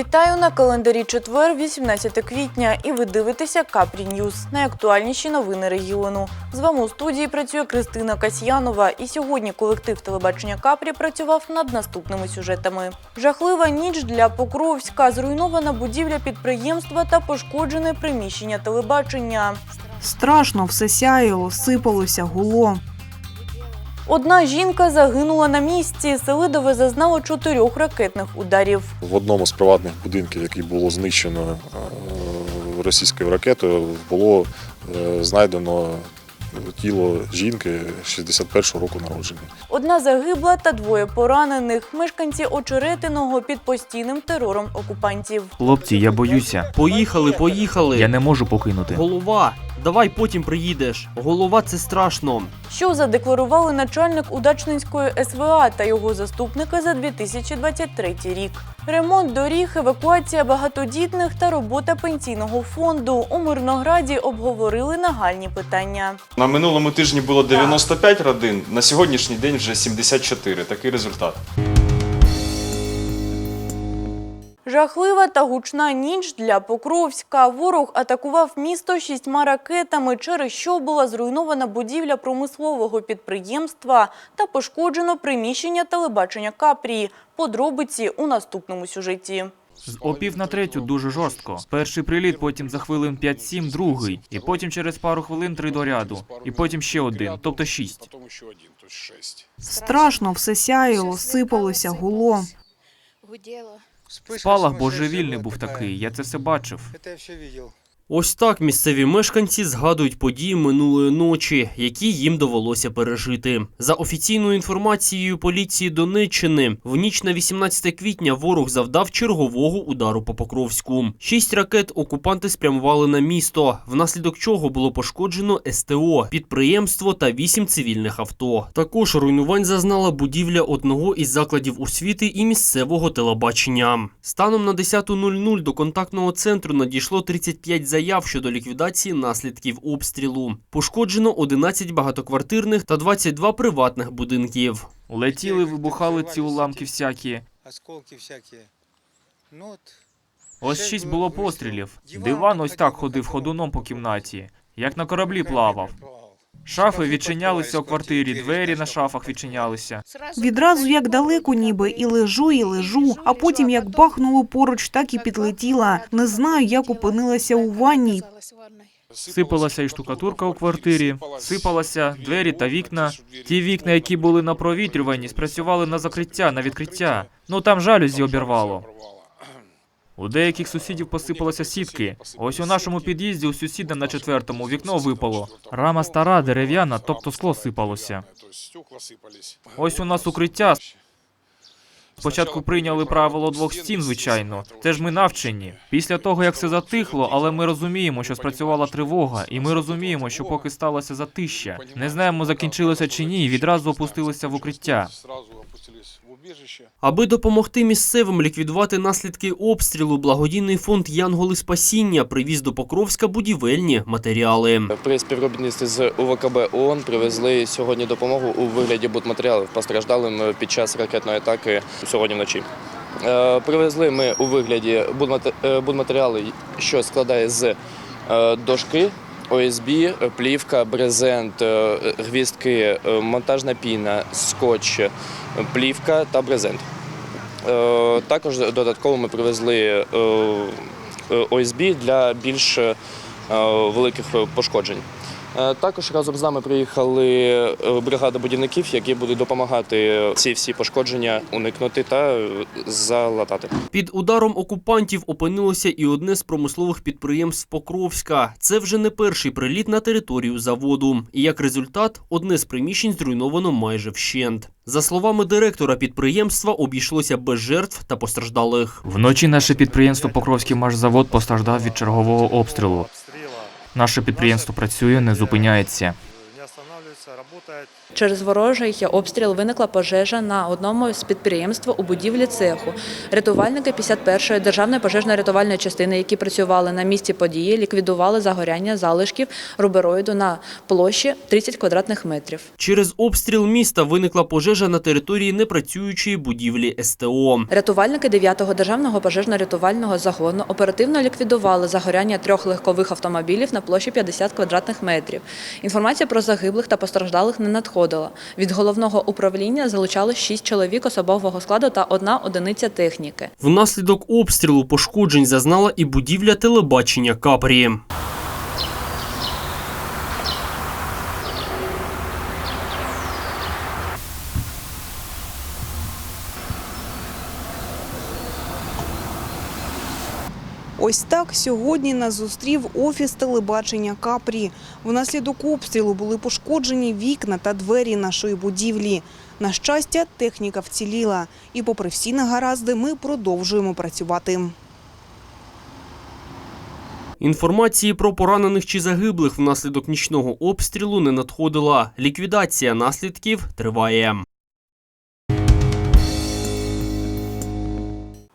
Вітаю на календарі четвер, 18 квітня, і ви дивитеся Капрі Ньюз. Найактуальніші новини регіону. З вами у студії працює Кристина Касьянова. І сьогодні колектив телебачення Капрі працював над наступними сюжетами. Жахлива ніч для Покровська, зруйнована будівля підприємства та пошкоджене приміщення телебачення. Страшно, все сяяло, сипалося, гуло. Одна жінка загинула на місці. Селидове зазнало чотирьох ракетних ударів. В одному з приватних будинків, який було знищено е, російською ракетою, було е, знайдено тіло жінки 61-го року народження. Одна загибла та двоє поранених. Мешканці очеретиного під постійним терором окупантів. Хлопці, я боюся. Поїхали, поїхали. Я не можу покинути. Голова, давай потім приїдеш. Голова це страшно. Що задекларували начальник Удачненської СВА та його заступники за 2023 рік. Ремонт доріг, евакуація багатодітних та робота пенсійного фонду у Мирнограді обговорили нагальні питання. На минулому тижні було 95 родин, на сьогоднішній день вже 74. Такий результат. Жахлива та гучна ніч для Покровська. Ворог атакував місто шістьма ракетами, через що була зруйнована будівля промислового підприємства та пошкоджено приміщення телебачення Капрії. Подробиці у наступному сюжеті. З опів на третю дуже жорстко. Перший приліт, потім за хвилин 5-7 другий, і потім через пару хвилин три до ряду, і потім ще один, тобто шість. Страшно, все сяяло, сипалося, гуло. гудело. Спалах божевільний був такий, я це все бачив. Ось так місцеві мешканці згадують події минулої ночі, які їм довелося пережити. За офіційною інформацією поліції Донеччини, в ніч на 18 квітня ворог завдав чергового удару по Покровську. Шість ракет окупанти спрямували на місто, внаслідок чого було пошкоджено СТО, підприємство та вісім цивільних авто. Також руйнувань зазнала будівля одного із закладів освіти і місцевого телебачення. Станом на 10.00 до контактного центру надійшло 35 заяв щодо ліквідації наслідків обстрілу. Пошкоджено 11 багатоквартирних та 22 приватних будинків. Летіли, вибухали ці уламки всякі. Осколки всякі. Ну от, Ось шість було пострілів. Диван ось так ходив ходуном по кімнаті, як на кораблі плавав. Шафи відчинялися у квартирі, двері на шафах відчинялися. Відразу як далеко ніби, і лежу, і лежу, а потім як бахнуло поруч, так і підлетіла. Не знаю, як опинилася у ванні. Сипалася і штукатурка у квартирі, сипалася двері та вікна. Ті вікна, які були на провітрюванні, спрацювали на закриття, на відкриття. Ну там жалюзі обірвало. У деяких сусідів посипалися сітки. Ось у нашому під'їзді у сусіда на четвертому вікно випало. Рама стара, дерев'яна, тобто скло сипалося. Ось у нас укриття. Спочатку прийняли правило двох стін, звичайно. Це ж ми навчені. Після того, як все затихло, але ми розуміємо, що спрацювала тривога, і ми розуміємо, що поки сталося затища. Не знаємо, закінчилося чи ні, відразу опустилися в укриття. Аби допомогти місцевим ліквідувати наслідки обстрілу, благодійний фонд Янголи Спасіння привіз до Покровська будівельні матеріали. При співробітництві з УВКБ ООН привезли сьогодні допомогу у вигляді будматеріалів постраждалим під час ракетної атаки сьогодні вночі. Е, Привезли ми у вигляді е, будматеріали, що складає з е, дошки, ОСБ, плівка, брезент, гвіздки, е, монтажна піна, скотч, плівка та брезент. Е, Також додатково ми привезли е, е, ОСБ для більш великих пошкоджень. Е, Також разом з нами приїхали е, бригада будівників, які будуть допомагати ці всі пошкодження уникнути та е, залатати. Під ударом окупантів опинилося і одне з промислових підприємств Покровська. Це вже не перший приліт на територію заводу. І як результат, одне з приміщень зруйновано майже вщент. За словами директора підприємства, обійшлося без жертв та постраждалих. Вночі наше підприємство Покровський машзавод постраждав від чергового обстрілу. Наше підприємство працює, не зупиняється. Через ворожий обстріл виникла пожежа на одному з підприємств у будівлі цеху. Рятувальники 51-ї державної пожежно-рятувальної частини, які працювали на місці події, ліквідували загоряння залишків рубероїду на площі 30 квадратних метрів. Через обстріл міста виникла пожежа на території непрацюючої будівлі СТО. Рятувальники 9-го державного пожежно-рятувального загону оперативно ліквідували загоряння трьох легкових автомобілів на площі 50 квадратних метрів. Інформація про загиблих та постраждалих не надходила. Від головного управління залучали 6 чоловік особового складу та одна одиниця техніки. Внаслідок обстрілу пошкоджень зазнала і будівля телебачення Капрі. Ось так сьогодні нас зустрів офіс телебачення Капрі. Внаслідок обстрілу були пошкоджені вікна та двері нашої будівлі. На щастя, техніка вціліла. І попри всі негаразди, ми продовжуємо працювати. Інформації про поранених чи загиблих внаслідок нічного обстрілу не надходила. Ліквідація наслідків триває.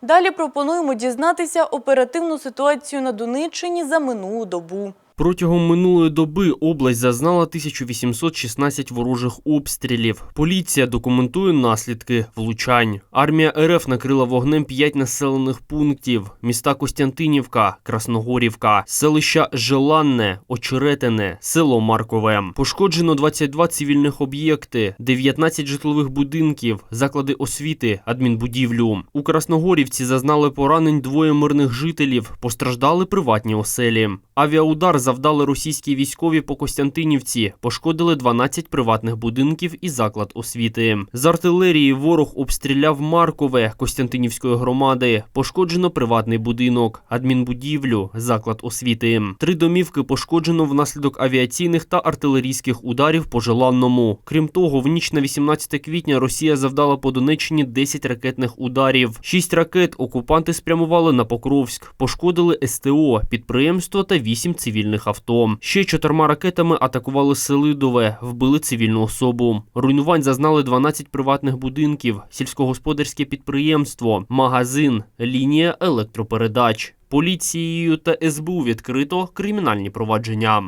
Далі пропонуємо дізнатися оперативну ситуацію на Донеччині за минулу добу. Протягом минулої доби область зазнала 1816 ворожих обстрілів. Поліція документує наслідки влучань. Армія РФ накрила вогнем 5 населених пунктів: міста Костянтинівка, Красногорівка, селища Желанне, Очеретине, село Маркове. Пошкоджено 22 цивільних об'єкти, 19 житлових будинків, заклади освіти, адмінбудівлю. У Красногорівці зазнали поранень двоє мирних жителів, постраждали приватні оселі. Авіаудар завдали російські військові по Костянтинівці, пошкодили 12 приватних будинків і заклад освіти. З артилерії ворог обстріляв Маркове Костянтинівської громади. Пошкоджено приватний будинок, адмінбудівлю, заклад освіти. Три домівки пошкоджено внаслідок авіаційних та артилерійських ударів по Желанному. Крім того, в ніч на 18 квітня Росія завдала по Донеччині 10 ракетних ударів. Шість ракет окупанти спрямували на Покровськ, пошкодили СТО, підприємство та вісім цивільних авто. Ще чотирма ракетами атакували Селидове, вбили цивільну особу. Руйнувань зазнали 12 приватних будинків, сільськогосподарське підприємство, магазин, лінія електропередач. Поліцією та СБУ відкрито кримінальні провадження.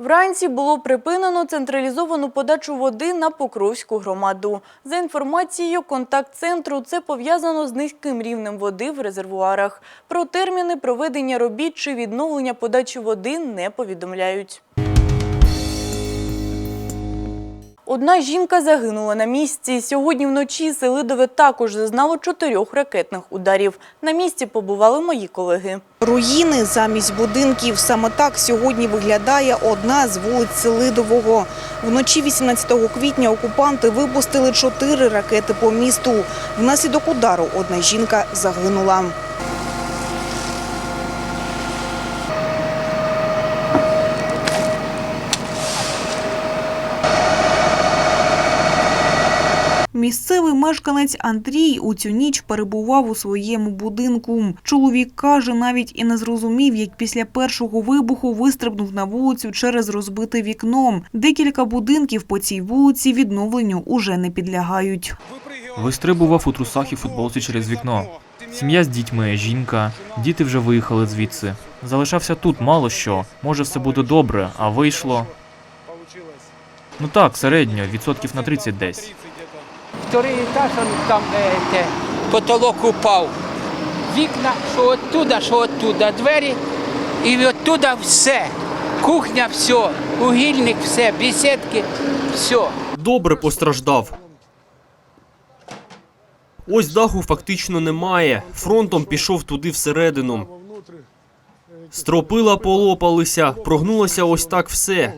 Вранці було припинено централізовану подачу води на Покровську громаду. За інформацією контакт-центру, це пов'язано з низьким рівнем води в резервуарах. Про терміни проведення робіт чи відновлення подачі води не повідомляють. Одна жінка загинула на місці. Сьогодні вночі Селидове також зазнало чотирьох ракетних ударів. На місці побували мої колеги. Руїни замість будинків. Саме так сьогодні виглядає одна з вулиць Селидового. Вночі 18 квітня окупанти випустили чотири ракети по місту. Внаслідок удару одна жінка загинула. Місцевий мешканець Андрій у цю ніч перебував у своєму будинку. Чоловік каже, навіть і не зрозумів, як після першого вибуху вистрибнув на вулицю через розбите вікно. Декілька будинків по цій вулиці відновленню уже не підлягають. Вистрибував у трусах і футболці через вікно. Сім'я з дітьми, жінка, діти вже виїхали звідси. Залишався тут мало що. Може, все буде добре, а вийшло. Ну так, середньо, відсотків на 30 десь. Второй этаж, он там е, те, потолок упав. Вікна, що оттуда, що оттуда, двері, і оттуда все. Кухня, все, угільник, все, беседки, все. Добре постраждав. Ось даху фактично немає. Фронтом пішов туди всередину. Стропила полопалися, прогнулося ось так все.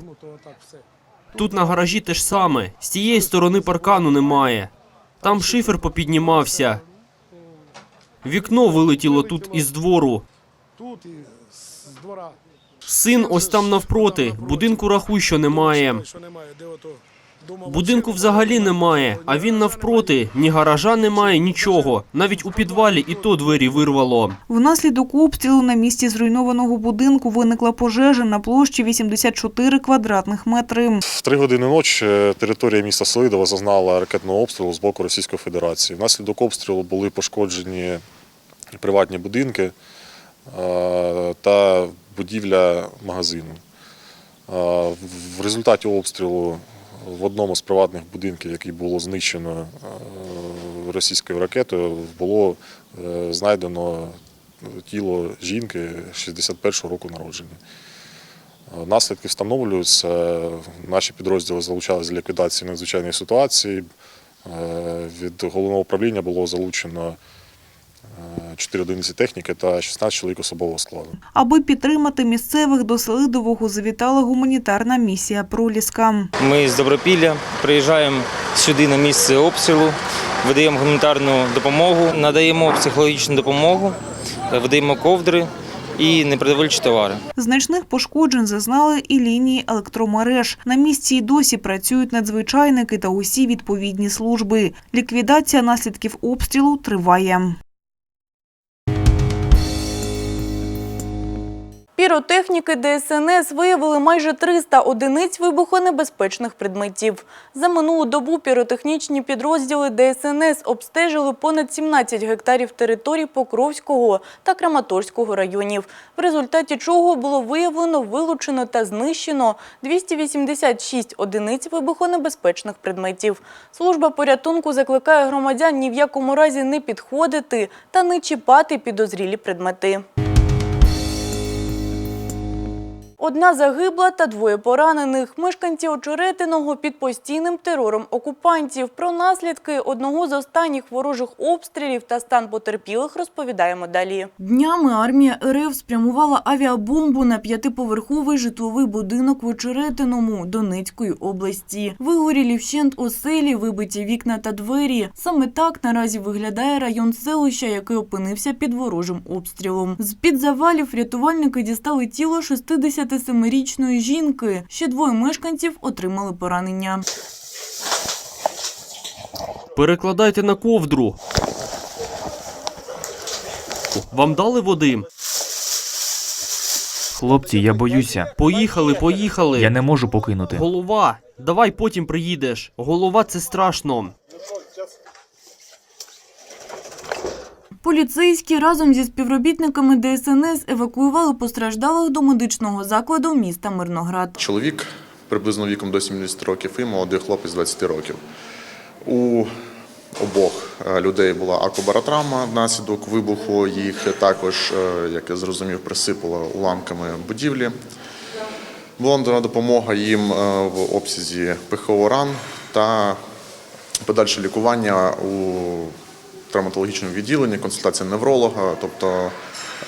Тут на гаражі те ж саме. З тієї сторони паркану немає. Там шифер попіднімався. Вікно вилетіло тут із двору. Син ось там навпроти. Будинку рахуй, що немає. Будинку взагалі немає, а він навпроти. Ні гаража немає, нічого. Навіть у підвалі і то двері вирвало. Внаслідок обстрілу на місці зруйнованого будинку виникла пожежа на площі 84 квадратних метри. В три години ночі е, територія міста Селидова зазнала ракетного обстрілу з боку Російської Федерації. Внаслідок обстрілу були пошкоджені приватні будинки е, та будівля магазину. Е, В результаті обстрілу в одному з приватних будинків, який було знищено е, російською ракетою, було е, знайдено тіло жінки 61-го року народження. Е, Наслідки встановлюються. Наші підрозділи залучалися для ліквідації надзвичайної ситуації. Від головного управління було залучено 4 одиниці техніки та 16 чоловік особового складу. Аби підтримати місцевих до Селидового завітала гуманітарна місія «Проліска». Ми з Добропілля приїжджаємо сюди на місце обстрілу, видаємо гуманітарну допомогу, надаємо психологічну допомогу, видаємо ковдри і непродовольчі товари. Значних пошкоджень зазнали і лінії електромереж. На місці й досі працюють надзвичайники та усі відповідні служби. Ліквідація наслідків обстрілу триває. Піротехніки ДСНС виявили майже 300 одиниць вибухонебезпечних предметів. За минулу добу піротехнічні підрозділи ДСНС обстежили понад 17 гектарів територій Покровського та Краматорського районів, в результаті чого було виявлено, вилучено та знищено 286 одиниць вибухонебезпечних предметів. Служба порятунку закликає громадян ні в якому разі не підходити та не чіпати підозрілі предмети. Одна загибла та двоє поранених. Мешканці Очеретиного під постійним терором окупантів. Про наслідки одного з останніх ворожих обстрілів та стан потерпілих розповідаємо далі. Днями армія РФ спрямувала авіабомбу на п'ятиповерховий житловий будинок в Очеретиному Донецької області. Вигорілі вщент оселі, вибиті вікна та двері. Саме так наразі виглядає район селища, який опинився під ворожим обстрілом. З-під завалів рятувальники дістали тіло 67-річної жінки. Ще двоє мешканців отримали поранення. Перекладайте на ковдру. Вам дали води? Хлопці, я боюся. Поїхали, поїхали. Я не можу покинути. Голова, давай потім приїдеш. Голова це страшно. Поліцейські разом зі співробітниками ДСНС евакуювали постраждалих до медичного закладу міста Мирноград. Чоловік приблизно віком до 70 років і молодий хлопець 20 років. У обох е, людей була акубаротравма внаслідок вибуху. Їх також, е, як я зрозумів, присипало уламками будівлі. Була надана допомога їм е, в обсязі ПХО ран та подальше лікування у травматологічному відділенні, консультація невролога. Тобто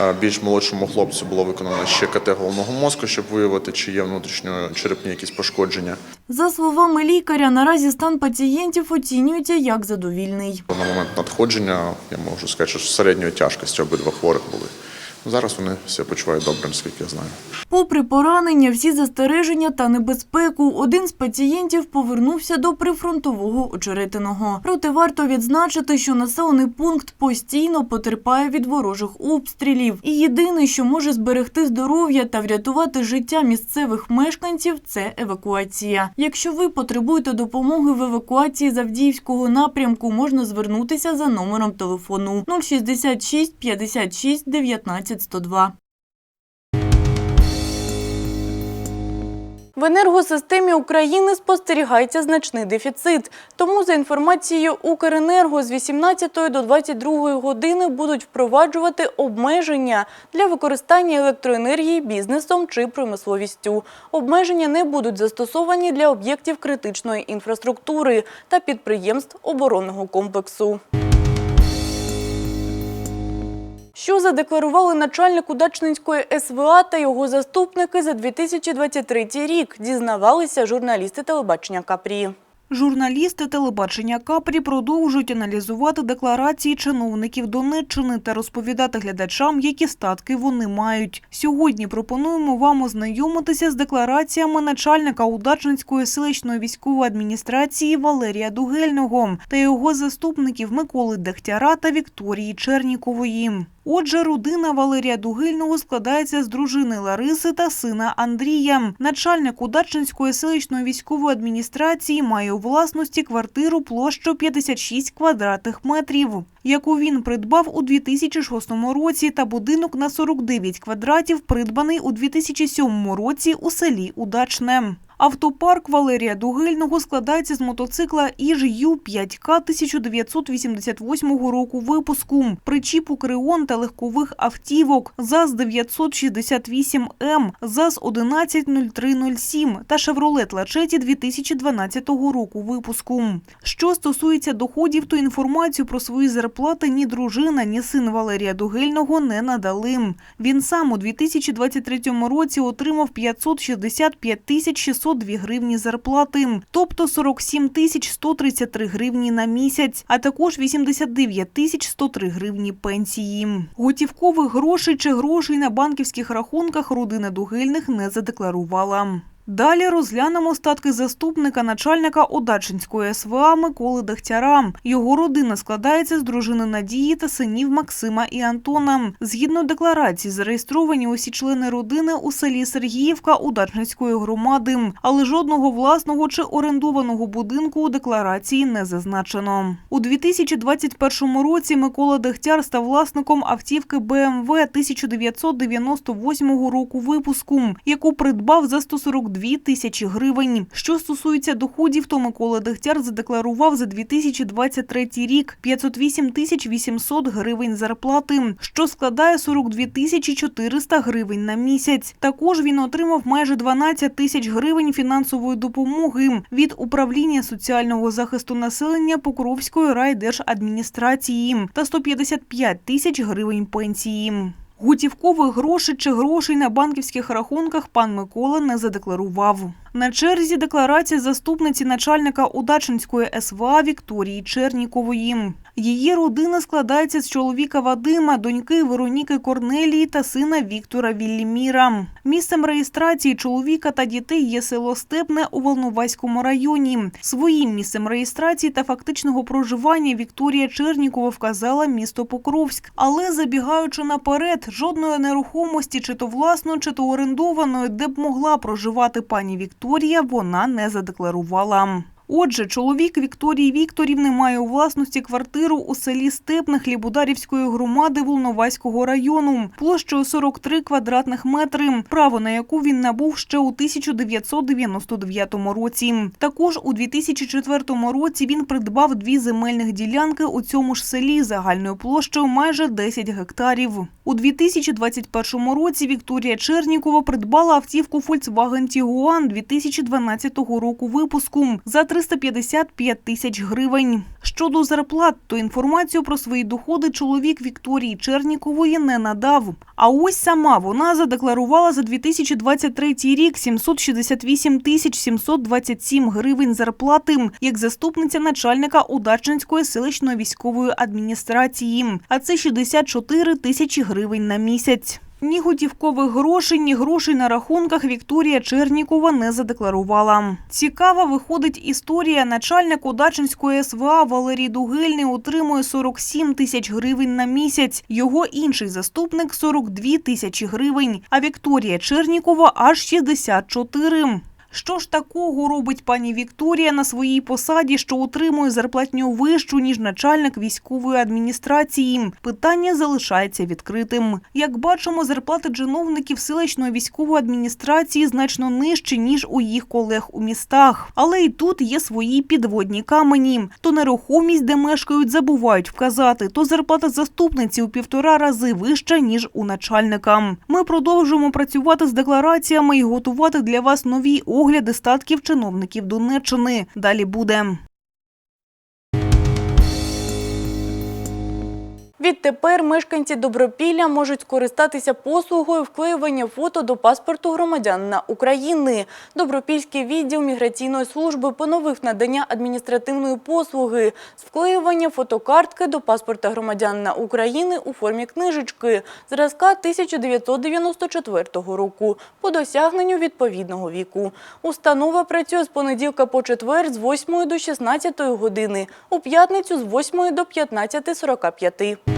е, більш молодшому хлопцю було виконано ще КТ головного мозку, щоб виявити, чи є внутрішньочерепні якісь пошкодження. За словами лікаря, наразі стан пацієнтів оцінюється як задовільний. На момент надходження я можу сказати, що середньої тяжкості обидва хворих були. Зараз вони все почувають добре, наскільки я знаю. Попри поранення, всі застереження та небезпеку, один з пацієнтів повернувся до прифронтового очеретиного. Проте варто відзначити, що населений пункт постійно потерпає від ворожих обстрілів. І єдине, що може зберегти здоров'я та врятувати життя місцевих мешканців, це евакуація. Якщо ви потребуєте допомоги в евакуації з Авдіївського напрямку, можна звернутися за номером телефону 066 56 19 102. В енергосистемі України спостерігається значний дефіцит. Тому, за інформацією Укренерго, з 18 до 22 години будуть впроваджувати обмеження для використання електроенергії бізнесом чи промисловістю. Обмеження не будуть застосовані для об'єктів критичної інфраструктури та підприємств оборонного комплексу. Що задекларували начальник Удачненської СВА та його заступники за 2023 рік, дізнавалися журналісти телебачення Капрі. Журналісти телебачення Капрі продовжують аналізувати декларації чиновників Донеччини та розповідати глядачам, які статки вони мають. Сьогодні пропонуємо вам ознайомитися з деклараціями начальника Удачненської селищної військової адміністрації Валерія Дугельного та його заступників Миколи Дегтяра та Вікторії Чернікової. Отже, родина Валерія Дугильного складається з дружини Лариси та сина Андрія. Начальник Удачненської селищної військової адміністрації має у власності квартиру площу 56 квадратних метрів, яку він придбав у 2006 році, та будинок на 49 квадратів, придбаний у 2007 році у селі Удачне. Автопарк Валерія Дугильного складається з мотоцикла іж Ю-5К 1988 року випуску, причіпу Креон та легкових автівок ЗАЗ-968М, ЗАЗ-110307 та Шевролет Лачеті 2012 року випуску. Що стосується доходів, то інформацію про свої зарплати ні дружина, ні син Валерія Дугельного не надали. Він сам у 2023 році отримав 565 тисяч 602 гривні зарплати, тобто 47 тисяч 133 гривні на місяць, а також 89 тисяч 103 гривні пенсії. Готівкових грошей чи грошей на банківських рахунках родина Дугельних не задекларувала. Далі розглянемо статки заступника начальника Одачинської СВА Миколи Дегтяра. Його родина складається з дружини Надії та синів Максима і Антона. Згідно декларації, зареєстровані усі члени родини у селі Сергіївка Удачницької громади, але жодного власного чи орендованого будинку у декларації не зазначено. У 2021 році Микола Дегтяр став власником автівки БМВ 1998 року випуску, яку придбав за 142 тисячі гривень. Що стосується доходів, то Микола Дегтяр задекларував за 2023 рік 508 тисяч 800 гривень зарплати, що складає 42 тисячі 400 гривень на місяць. Також він отримав майже 12 тисяч гривень фінансової допомоги від управління соціального захисту населення Покровської райдержадміністрації та 155 тисяч гривень пенсії. Готівкових грошей чи грошей на банківських рахунках пан Микола не задекларував. На черзі декларація заступниці начальника Удачинської СВА Вікторії Чернікової. Її родина складається з чоловіка Вадима, доньки Вероніки Корнелії та сина Віктора Вілліміра. Місцем реєстрації чоловіка та дітей є село Степне у Волноваському районі. Своїм місцем реєстрації та фактичного проживання Вікторія Чернікова вказала місто Покровськ. Але забігаючи наперед, жодної нерухомості, чи то власної, чи то орендованої, де б могла проживати пані Вікторія, вона не задекларувала. Отже, чоловік Вікторії Вікторівни має у власності квартиру у селі Степне Хлібодарівської громади Волноваського району площею 43 квадратних метри, право на яку він набув ще у 1999 році. Також у 2004 році він придбав дві земельних ділянки у цьому ж селі загальною площею майже 10 гектарів. У 2021 році Вікторія Чернікова придбала автівку Volkswagen Tiguan 2012 року випуску за 355 тисяч гривень. Щодо зарплат, то інформацію про свої доходи чоловік Вікторії Чернікової не надав. А ось сама вона задекларувала за 2023 рік 768 тисяч 727 гривень зарплати як заступниця начальника Удачинської селищної військової адміністрації. А це 64 тисячі гривень на місяць. Ні готівкових грошей, ні грошей на рахунках Вікторія Чернікова не задекларувала. Цікава виходить історія. Начальник Удачинської СВА Валерій Дугельний отримує 47 тисяч гривень на місяць. Його інший заступник – 42 тисячі гривень, а Вікторія Чернікова – аж 64. Що ж такого робить пані Вікторія на своїй посаді, що отримує зарплатню вищу, ніж начальник військової адміністрації? Питання залишається відкритим. Як бачимо, зарплати чиновників селищної військової адміністрації значно нижчі, ніж у їх колег у містах. Але і тут є свої підводні камені. То нерухомість, де мешкають, забувають вказати, то зарплата заступниці у півтора рази вища, ніж у начальника. Ми продовжуємо працювати з деклараціями і готувати для вас нові огляди статків чиновників Донеччини. Далі буде. Відтепер мешканці Добропілля можуть скористатися послугою вклеювання фото до паспорту громадянина України. Добропільський відділ міграційної служби поновив надання адміністративної послуги з вклеювання фотокартки до паспорта громадянина України у формі книжечки зразка 1994 року по досягненню відповідного віку. Установа працює з понеділка по четвер з 8 до 16 години, у п'ятницю з 8 до 15.45.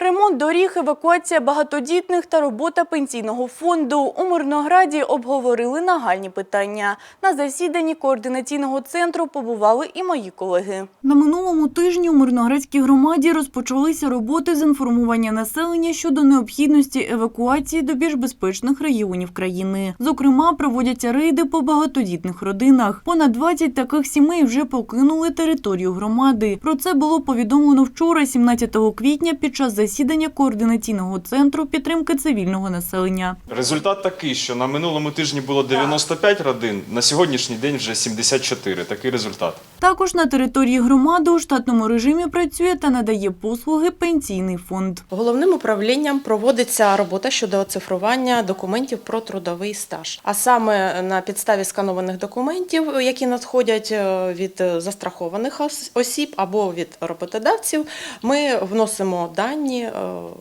Ремонт доріг, евакуація багатодітних та робота пенсійного фонду. У Мирнограді обговорили нагальні питання. На засіданні координаційного центру побували і мої колеги. На минулому тижні у Мирноградській громаді розпочалися роботи з інформування населення щодо необхідності евакуації до більш безпечних регіонів країни. Зокрема, проводяться рейди по багатодітних родинах. Понад 20 таких сімей вже покинули територію громади. Про це було повідомлено вчора, 17 квітня, під час засідання координаційного центру підтримки цивільного населення. Результат такий, що на минулому тижні було 95 родин, на сьогоднішній день вже 74. Такий результат. Також на території громади у штатному режимі працює та надає послуги пенсійний фонд. Головним управлінням проводиться робота щодо оцифрування документів про трудовий стаж. А саме на підставі сканованих документів, які надходять е, від застрахованих осіб або від роботодавців, ми вносимо дані е,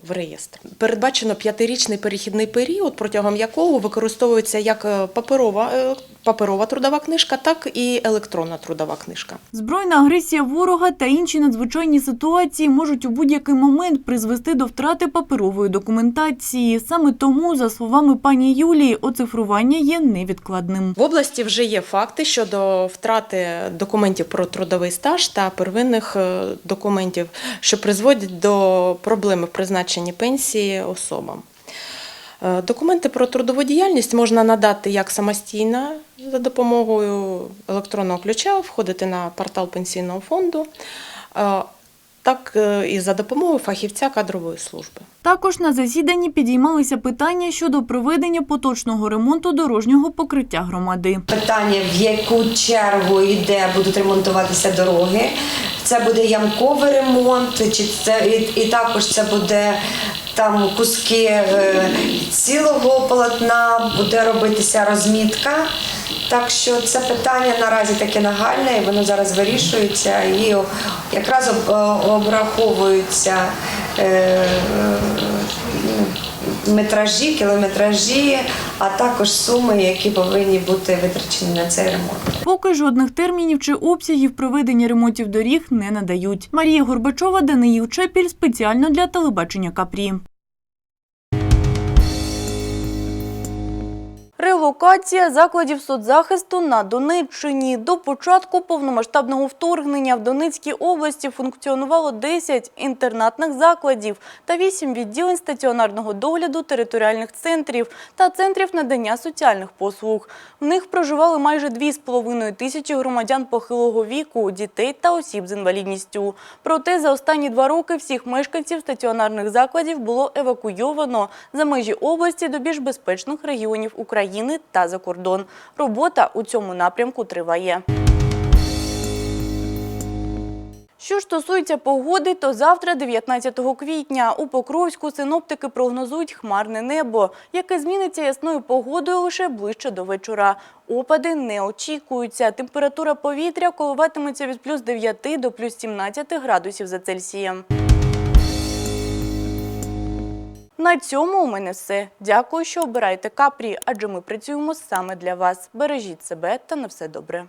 в реєстр. Передбачено п'ятирічний перехідний період, протягом якого використовується як е, паперова, е, паперова трудова книжка, так і електронна трудова книжка. Збройна агресія ворога та інші надзвичайні ситуації можуть у будь-який момент призвести до втрати паперової документації. Саме тому, за словами пані Юлії, оцифрування є невідкладним. В області вже є факти щодо втрати документів про трудовий стаж та первинних е, документів, що призводять до проблеми в призначенні пенсії особам. Е, Документи про трудову діяльність можна надати як самостійно за допомогою електронного ключа, входити на портал пенсійного фонду, е, так е, і за допомогою фахівця кадрової служби. Також на засіданні підіймалися питання щодо проведення поточного ремонту дорожнього покриття громади. Питання, в яку чергу і де будуть ремонтуватися дороги. Це буде ямковий ремонт, чи це і, і також це буде там куски е, цілого полотна, буде робитися розмітка. Так що це питання наразі таке нагальне, і воно зараз вирішується і якраз обраховуються е, е, метражі, кілометражі, а також суми, які повинні бути витрачені на цей ремонт. Поки жодних термінів чи обсягів проведення ремонтів доріг не надають. Марія Горбачова, Даниїл Чепіль спеціально для телебачення Капрі. Релокація закладів соцзахисту на Донеччині. До початку повномасштабного вторгнення в Донецькій області функціонувало 10 інтернатних закладів та 8 відділень стаціонарного догляду територіальних центрів та центрів надання соціальних послуг. В них проживали майже 2,5 тисячі громадян похилого віку, дітей та осіб з інвалідністю. Проте за останні два роки всіх мешканців стаціонарних закладів було евакуйовано за межі області до більш безпечних регіонів України та за кордон. Робота у цьому напрямку триває. Що ж стосується погоди, то завтра, 19 квітня, у Покровську синоптики прогнозують хмарне небо, яке зміниться ясною погодою лише ближче до вечора. Опади не очікуються. Температура повітря коливатиметься від плюс 9 до плюс 17 градусів за Цельсієм. На цьому у мене все. Дякую, що обираєте капрі, адже ми працюємо саме для вас. Бережіть себе та на все добре.